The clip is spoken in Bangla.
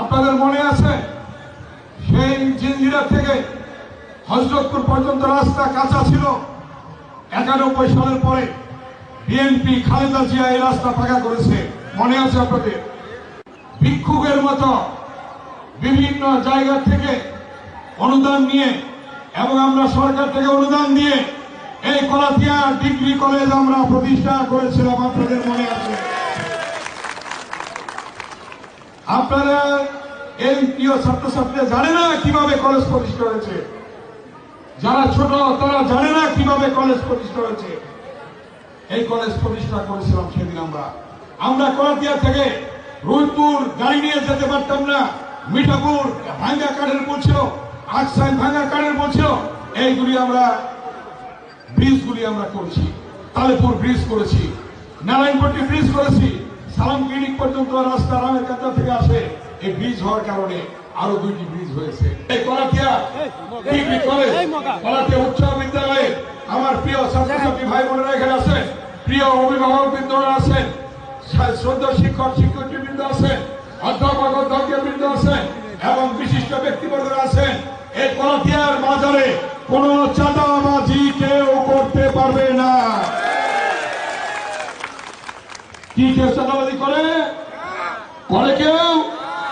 আপনাদের মনে আছে? সেই জিঞ্জিরা থেকে হজরতপুর পর্যন্ত রাস্তা কাঁচা ছিল। একানব্বই সালের পরে বিএনপি খালেদা জিয়া এই রাস্তা পাকা করেছে। মনে আছে আপনাদের? ভিক্ষুকের মতো বিভিন্ন জায়গা থেকে অনুদান নিয়ে এবং আমরা সরকার থেকে অনুদান দিয়ে এই কলাতিয়া ডিগ্রি কলেজ আমরা প্রতিষ্ঠা করেছিলাম, আপনাদের মনে আছে? আপনারা এই প্রিয় ছাত্রছাত্রীরা জানে না কীভাবে কলেজ প্রতিষ্ঠা হয়েছে। যারা ছোট, তারা জানে না কীভাবে কলেজ প্রতিষ্ঠা হয়েছে। এই কলেজ প্রতিষ্ঠা করেছিলাম সেদিন আমরা। আমরা কলাতিয়া থেকে রুইপুর গাড়ি নিয়ে যেতে পারতাম না। মিঠাপুর ভাঙ্গা কাঠের বলছিল আকসাইন ভাঙ্গা কাঠের বলছিল এইগুলি আমরা ব্রিজগুলি আমরা করেছি। তালেপুর ব্রিজ করেছি। নারায়ণপট্টি ব্রিজ করেছি। সালাম ক্লিনিক পর্যন্ত রাস্তা রামের কাঁচা থেকে আসে। এই ব্রিজ হওয়ার কারণে আরও দুইটি ব্রিজ হয়েছে। এই কলাতিয়া উচ্চ বিদ্যালয়ে আমার প্রিয় ছাত্রছাত্রী ভাই বোনেরা এখানে আছেন, প্রিয় অভিভাবক বৃন্দরা আছেন শ্রদ্ধা শিক্ষক শিক্ষকী বৃন্দ আছেন, অধ্যাপক অধ্যক্ষ বৃন্দ আছেন, এবং বিশিষ্ট ব্যক্তিবর্গরা আছেন। এই কলাতিয়ার বাজারে কোন চাঁদাবাজি কেউ করতে পারবে না কি চাঁদাবাজি করে? করে কেউ?